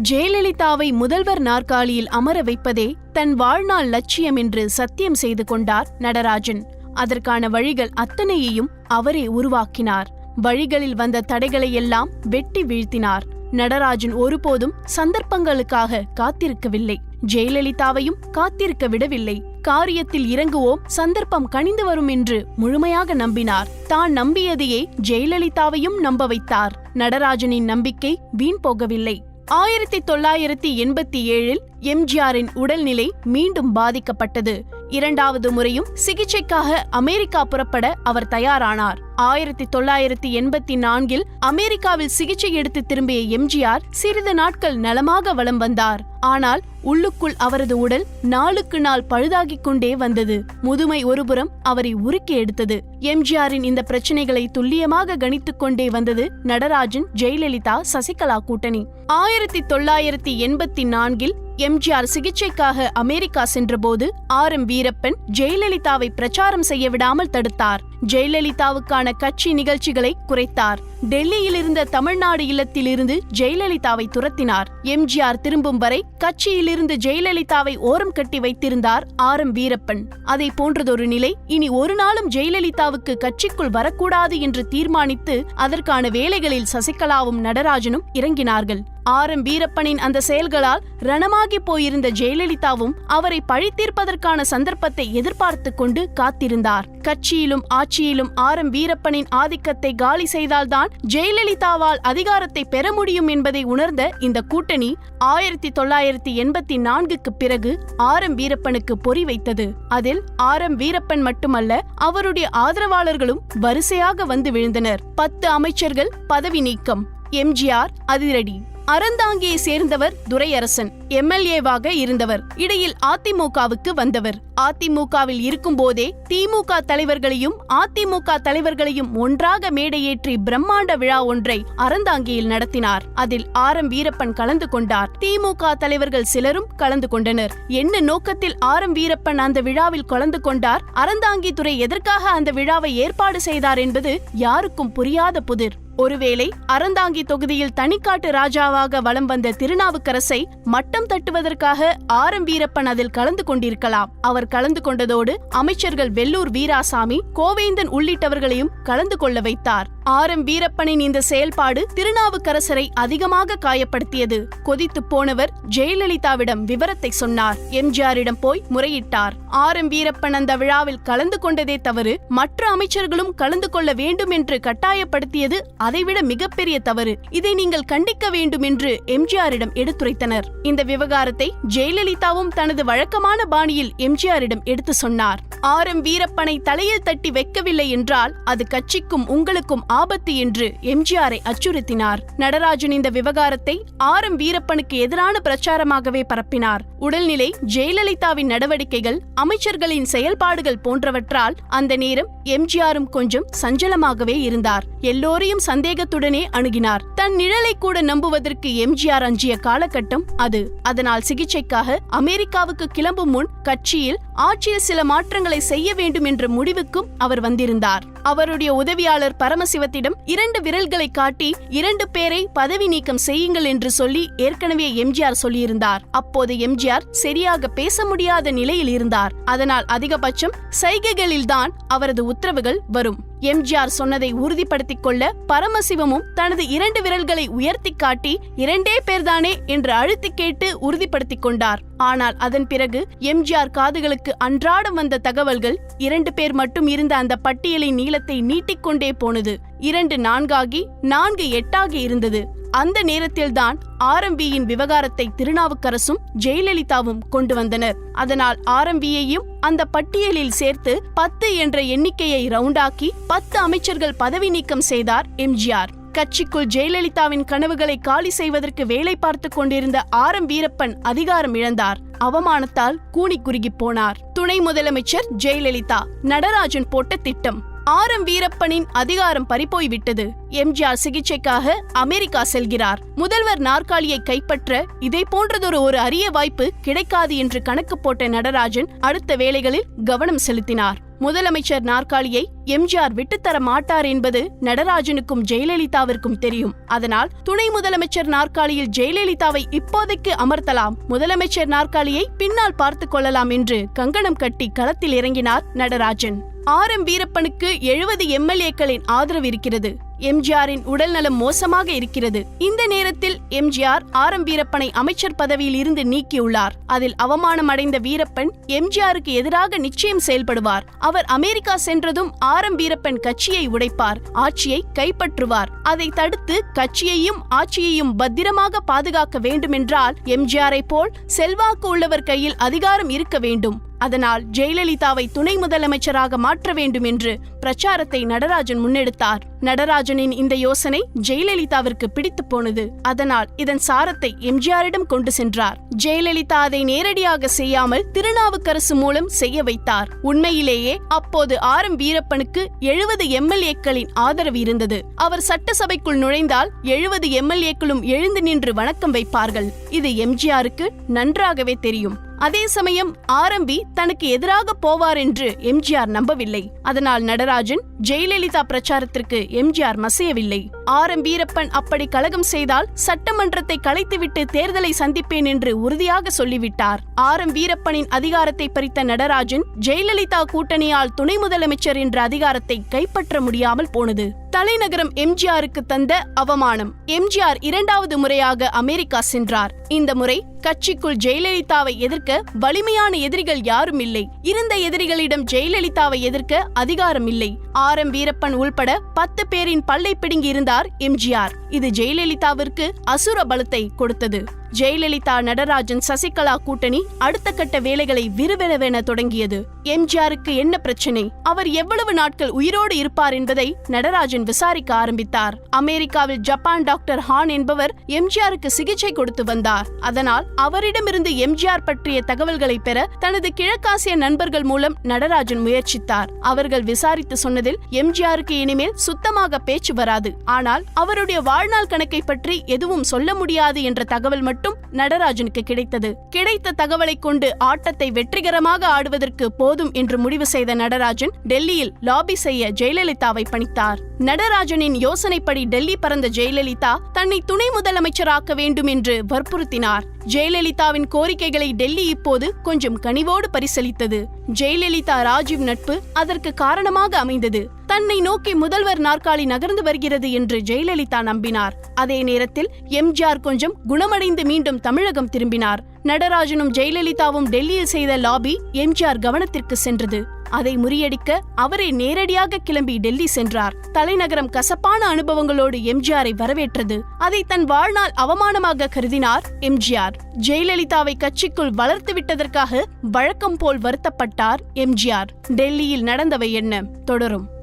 ஜெயலலிதாவை முதல்வர் நாற்காலியில் அமர வைப்பதே தன் வாழ்நாள் லட்சியம் என்று சத்தியம் செய்து கொண்டார் நடராஜன். அதற்கான வழிகள் அத்தனையையும் அவரே உருவாக்கினார். வழிகளில் வந்த தடைகளை எல்லாம் வெட்டி வீழ்த்தினார். நடராஜன் ஒருபோதும் சந்தர்ப்பங்களுக்காக காத்திருக்கவில்லை. ஜெயலலிதாவையும் காத்திருக்க விடவில்லை. காரியத்தில் இறங்குவோம் சந்தர்ப்பம் கனிந்து வரும் என்று முழுமையாக நம்பினார். தான் நம்பியதையே ஜெயலலிதாவையும் நம்ப வைத்தார். நடராஜனின் நம்பிக்கை வீண் போகவில்லை. ஆயிரத்தி தொள்ளாயிரத்தி எண்பத்தி ஏழில் எம்ஜிஆரின் உடல்நிலை மீண்டும் பாதிக்கப்பட்டது. இரண்டாவது முறையும் சிகிச்சைக்காக அமெரிக்கா புறப்பட அவர் தயாரானார். ஆயிரத்தி தொள்ளாயிரத்தி எண்பத்தி நான்கில் அமெரிக்காவில் சிகிச்சை எடுத்து திரும்பிய எம்ஜிஆர் சிறிது நாட்கள் நலமாக வலம் வந்தார். ஆனால் உள்ளுக்குள் அவரது உடல் நாளுக்கு நாள் பழுதாகிக் கொண்டே வந்தது. முதுமை ஒருபுறம் அவரை உருக்கி எடுத்தது. எம்ஜிஆரின் இந்த பிரச்சனைகளை துல்லியமாக கணித்துக் கொண்டே வந்தது நடராஜன் ஜெயலலிதா சசிகலா கூட்டணி. ஆயிரத்தி தொள்ளாயிரத்தி எண்பத்தி நான்கில் எம்ஜிஆர் சிகிச்சைக்காக அமெரிக்கா சென்றபோது ஆர் எம் வீரப்பன் ஜெயலலிதாவை பிரச்சாரம் செய்ய விடாமல் தடுத்தார். ஜெயலலிதாவுக்கான கட்சி நிகழ்ச்சிகளை குறைத்தார். டெல்லியில் இருந்த தமிழ்நாடு இல்லத்தில் இருந்து ஜெயலலிதாவை துரத்தினார். எம்ஜிஆர் திரும்பும் வரை கட்சியிலிருந்து ஜெயலலிதாவை ஓரம் கட்டி வைத்திருந்தார் ஆர் எம் வீரப்பன். அதை போன்றதொரு நிலை இனி ஒரு நாளும் ஜெயலலிதாவுக்கு கட்சிக்குள் வரக்கூடாது என்று தீர்மானித்து அதற்கான வேலைகளில் சசிகலாவும் நடராஜனும் இறங்கினார்கள். ஆர் எம் வீரப்பனின் அந்த செயல்களால் ரணமாகி போயிருந்த ஜெயலலிதாவும் அவரை பழித்தீர்ப்பதற்கான சந்தர்ப்பத்தை எதிர்பார்த்து கொண்டு காத்திருந்தார். கட்சியிலும் ஆட்சியிலும் ஆர் எம் வீரப்பனின் ஆதிக்கத்தை காலி செய்தால்தான் ஜெயலலிதாவால் அதிகாரத்தை பெற முடியும் என்பதை உணர்ந்த இந்த கூட்டணி ஆயிரத்தி தொள்ளாயிரத்தி எண்பத்தி நான்குக்கு பிறகு ஆர் எம் வீரப்பனுக்கு பொறி வைத்தது. அதில் ஆர் எம் வீரப்பன் மட்டுமல்ல அவருடைய ஆதரவாளர்களும் வரிசையாக வந்து விழுந்தனர். பத்து அமைச்சர்கள் பதவி நீக்கம். எம்ஜிஆர் அதிரடி. அறந்தாங்கியை சேர்ந்தவர் துரையரசன் எம்எல்ஏவாக இருந்தவர். இடையில் அதிமுகவுக்கு வந்தவர். அதிமுகவில் இருக்கும்போதே திமுக தலைவர்களையும் அதிமுக தலைவர்களையும் ஒன்றாக மேடையேற்றி பிரம்மாண்ட விழா ஒன்றை அறந்தாங்கியில் நடத்தினார். அதில் ஆர் எம் வீரப்பன் கலந்து கொண்டார். திமுக தலைவர்கள் சிலரும் கலந்து கொண்டனர். என்ன நோக்கத்தில் ஆர் எம் வீரப்பன் அந்த விழாவில் கலந்து கொண்டார்? அறந்தாங்கி துறை எதற்காக அந்த விழாவை ஏற்பாடு செய்தார் என்பது யாருக்கும் புரியாத புதிர். ஒருவேளை அறந்தாங்கி தொகுதியில் தனிக்காட்டு ராஜாவாக வலம் வந்த திருநாவுக்கரசை மட்டம் தட்டுவதற்காக ஆர் எம் வீரப்பன் அதில் கலந்து கொண்டிருக்கலாம். அவர் கலந்து கொண்டதோடு அமைச்சர்கள் வெள்ளூர் வீராசாமி கோவேந்தன் உள்ளிட்டவர்களையும் கலந்து கொள்ள வைத்தார். ஆர் எம் வீரப்பனின் இந்த செயல்பாடு திருநாவுக்கரசரை அதிகமாக காயப்படுத்தியது. கொதித்து போனவர் ஜெயலலிதாவிடம் விவரத்தை சொன்னார். எம்ஜிஆரிடம் போய் முறையிட்டார். ஆரம் வீரப்பன் அந்த விழாவில் கலந்து கொண்டதே தவறு. மற்ற அமைச்சர்களும் கலந்து கொள்ள வேண்டும் என்று கட்டாயப்படுத்தியது அதைவிட மிகப்பெரிய தவறு. இதை நீங்கள் கண்டிக்க வேண்டும் என்று எம்ஜிஆரிடம் எடுத்துரைத்தனர். இந்த விவகாரத்தை ஜெயலலிதாவும் தனது வழக்கமான பாணியில் எம்ஜிஆரிடம் எடுத்து சொன்னார். ஆர் எம் வீரப்பனை தலையில் தட்டி வைக்கவில்லை என்றால் அது கட்சிக்கும் உங்களுக்கும் ஆபத்து என்று எம்ஜிஆரை அச்சுறுத்தினார். நடராஜன் இந்த விவகாரத்தை ஆர் எம் வீரப்பனுக்கு எதிரான பிரச்சாரமாகவே பரப்பினார். உடல்நிலை ஜெயலலிதாவின் நடவடிக்கைகள் அமைச்சர்களின் செயல்பாடுகள் போன்றவற்றால் அந்த நேரம் எம்ஜிஆரும் கொஞ்சம் சஞ்சலமாகவே இருந்தார். எல்லோரையும் சந்தேகத்துடனே அணுகினார். தன் நிழலை கூட நம்புவதற்கு எம்ஜிஆர் அஞ்சிய காலகட்டம் அது. அதனால் சிகிச்சைக்காக அமெரிக்காவுக்கு கிளம்பும் முன் கட்சியில் ஆட்சியில் சில மாற்றங்களை செய்ய வேண்டும் என்ற முடிவுக்கும் அவர் வந்திருந்தார். அவருடைய உதவியாளர் பரமசிவத்திடம் இரண்டு விரல்களை காட்டி இரண்டு பேரை பதவி நீக்கம் செய்யுங்கள் என்று சொல்லி ஏற்கனவே எம்ஜிஆர் சொல்லியிருந்தார். அப்போது எம்ஜிஆர் சரியாக பேச முடியாத நிலையில் இருந்தார். அதனால் அதிகபட்சம் சைகைகளில்தான் அவரது உத்தரவுகள் வரும். எம்ஜிஆர் சொன்னதை உறுதிப்படுத்திக் கொள்ள பரமசிவமும் தனது இரண்டு விரல்களை உயர்த்தி காட்டி இரண்டே பேர்தானே என்று அழுத்தி கேட்டு உறுதிப்படுத்திக் கொண்டார். ஆனால் அதன் பிறகு எம்ஜிஆர் காதுகளுக்கு அன்றாடம் வந்த தகவல்கள் இரண்டு பேர் மட்டும் இருந்த அந்த பட்டியலின் நீளத்தை நீட்டிக்கொண்டே போனது. இரண்டு நான்காகி நான்கு எட்டாகி இருந்தது. அந்த நேரத்தில்தான் ஆர்எம்பியின் விவகாரத்தை திருநாவுக்கரசும் ஜெயலலிதாவும் கொண்டு வந்தனர். அதனால் ஆர்எம்பியையும் அந்த பட்டியலில் சேர்த்து பத்து என்ற எண்ணிக்கையை ரவுண்டாக்கி பத்து அமைச்சர்கள் பதவி நீக்கம் செய்தார் எம்ஜிஆர் கட்சிக்குள் ஜெயலலிதாவின் கனவுகளை காலி செய்வதற்கு வேலை பார்த்து கொண்டிருந்த ஆர் எம் வீரப்பன் அதிகாரம் இழந்தார். அவமானத்தால் கூனி குறுகி போனார். துணை முதலமைச்சர் ஜெயலலிதா நடராஜன் போட்ட திட்டம். ஆர் எம் வீரப்பனின் அதிகாரம் பறிப்போய்விட்டது எம்ஜிஆர் சிகிச்சைக்காக அமெரிக்கா செல்கிறார். முதல்வர் நாற்காலியை கைப்பற்ற இதை போன்றதொரு ஒரு அரிய வாய்ப்பு கிடைக்காது என்று கணக்கு போட்ட நடராஜன் அடுத்த வேலைகளில் கவனம் செலுத்தினார். முதலமைச்சர் நாற்காலியை எம்ஜிஆர் விட்டுத்தர மாட்டார் என்பது நடராஜனுக்கும் ஜெயலலிதாவிற்கும் தெரியும். அதனால் துணை முதலமைச்சர் நாற்காலியில் ஜெயலலிதாவை இப்போதைக்கு அமர்த்தலாம். முதலமைச்சர் நாற்காலியை பின்னால் பார்த்துக் கொள்ளலாம் என்று கங்கணம் கட்டி களத்தில் இறங்கினார் நடராஜன். ஆர் எம் வீரப்பனுக்கு எழுபது எம்எல்ஏக்களின் ஆதரவு இருக்கிறது. எம்ஜிஆரின் உடல்நலம் மோசமாக இருக்கிறது. இந்த நேரத்தில் எம்ஜிஆர் ஆர் எம் வீரப்பனை அமைச்சர் பதவியில் இருந்து நீக்கியுள்ளார். அதில் அவமானம் அடைந்த வீரப்பன் எம்ஜிஆருக்கு எதிராக நிச்சயம் செயல்படுவார். அவர் அமெரிக்கா சென்றதும் ஆர் எம் வீரப்பன் கட்சியை உடைப்பார். ஆட்சியை கைப்பற்றுவார். அதை தடுத்து கட்சியையும் ஆட்சியையும் பத்திரமாக பாதுகாக்க வேண்டுமென்றால் எம்ஜிஆரை போல் செல்வாக்கு உள்ளவர் கையில் அதிகாரம் இருக்க வேண்டும். அதனால் ஜெயலலிதாவை துணை முதலமைச்சராக மாற்ற வேண்டும் என்று பிரச்சாரத்தை நடராஜன் முன்னெடுத்தார். நடராஜனின் இந்த யோசனை ஜெயலலிதாவிற்கு பிடித்து போனது. அதனால் இதன் சாரத்தை எம்ஜிஆரிடம் கொண்டு சென்றார். ஜெயலலிதா அதை நேரடியாக செய்யாமல் திருநாவுக்கரசு மூலம் செய்ய வைத்தார். உண்மையிலேயே அப்போது ஆர். எம். வீரப்பனுக்கு எழுபது எம்எல்ஏக்களின் ஆதரவு இருந்தது. அவர் சட்டசபைக்குள் நுழைந்தால் எழுபது எம்எல்ஏக்களும் எழுந்து நின்று வணக்கம் வைப்பார்கள். இது எம்ஜிஆருக்கு நன்றாகவே தெரியும். அதே சமயம் ஆரம்பி தனக்கு எதிராக போவார் என்று எம்ஜிஆர் நம்பவில்லை. அதனால் நடராஜன் ஜெயலலிதா பிரச்சாரத்திற்கு எம்ஜிஆர் மசையவில்லை. ஆர் எம் வீரப்பன் அப்படி கலகம் செய்தால் சட்டமன்றத்தை கலைத்துவிட்டு தேர்தலை சந்திப்பேன் என்று உறுதியாக சொல்லிவிட்டார். ஆர் எம் வீரப்பனின் அதிகாரத்தை பறித்த நடராஜன் ஜெயலலிதா கூட்டணியால் துணை முதலமைச்சர் என்ற அதிகாரத்தை கைப்பற்ற முடியாமல் போனது. தலைநகரம் எம்ஜிஆருக்கு தந்த அவமானம். எம்ஜிஆர் இரண்டாவது முறையாக அமெரிக்கா சென்றார். இந்த முறை கட்சிக்குள் ஜெயலலிதாவை எதிர்க்க வலிமையான எதிரிகள் யாரும் இல்லை. இருந்த எதிரிகளிடம் ஜெயலலிதாவை எதிர்க்க அதிகாரம் இல்லை. ஆர் எம் வீரப்பன் உள்பட பத்து பேரின் பல்லை பிடுங்கி இருந்தார் எம்ஜிஆர். இது ஜெயலலிதாவிற்கு அசுர பலத்தை கொடுத்தது. ஜெயலலிதா நடராஜன் சசிகலா கூட்டணி அடுத்த கட்ட வேலைகளை விறுவிறவென தொடங்கியது. எம்ஜிஆருக்கு என்ன பிரச்சனை? அவர் எவ்வளவு நாட்கள் உயிரோடு இருப்பார் என்பதை நடராஜன் விசாரிக்க ஆரம்பித்தார். அமெரிக்காவில் ஜப்பான் டாக்டர் ஹான் என்பவர் எம்ஜிஆருக்கு சிகிச்சை கொடுத்து வந்தார். அதனால் அவரிடமிருந்து எம்ஜிஆர் பற்றிய தகவல்களை பெற தனது கிழக்காசிய நண்பர்கள் மூலம் நடராஜன் முயற்சித்தார். அவர்கள் விசாரித்து சொன்னதில் எம்ஜிஆருக்கு இனிமேல் சுத்தமாக பேச்சு வராது. ஆனால் அவருடைய வாழ்நாள் கணக்கை பற்றி எதுவும் சொல்ல முடியாது என்ற தகவல் மட்டும் நடராஜனுக்கு கிடைத்தது. கிடைத்த தகவலை கொண்டு ஆட்டத்தை வெற்றிகரமாக ஆடுவதற்கு போதும் என்று முடிவு செய்த நடராஜன் டெல்லியில் லாபி செய்ய ஜெயலலிதாவை பணித்தார். நடராஜனின் யோசனைப்படி டெல்லி பறந்த ஜெயலலிதா தன்னை துணை முதலமைச்சராக்க வேண்டும் என்று வற்புறுத்தினார். ஜெயலலிதாவின் கோரிக்கைகளை டெல்லி இப்போது கொஞ்சம் கனிவோடு பரிசீலித்தது. ஜெயலலிதா ராஜீவ் நட்பு அதற்கு காரணமாக அமைந்தது. தன்னை நோக்கி முதல்வர் நாற்காலி நகர்ந்து வருகிறது என்று ஜெயலலிதா நம்பினார். அதே நேரத்தில் எம்ஜிஆர் கொஞ்சம் குணமடைந்து மீண்டும் தமிழகம் திரும்பினார். நடராஜனும் ஜெயலலிதாவும் டெல்லியில் செய்த லாபி எம்ஜிஆர் கவனத்திற்கு சென்றது. அதை முறியடிக்க அவரே நேரடியாக கிளம்பி டெல்லி சென்றார். தலைநகரம் கசப்பான அனுபவங்களோடு எம்ஜிஆரை வரவேற்றது. அதை தன் வாழ்நாள் அவமானமாக கருதினார் எம்ஜிஆர். ஜெயலலிதாவை கட்சிக்குள் வளர்த்து விட்டதற்காக வழக்கம் போல் வருத்தப்பட்டார் எம்ஜிஆர். டெல்லியில் நடந்தவை என்ன? தொடரும்.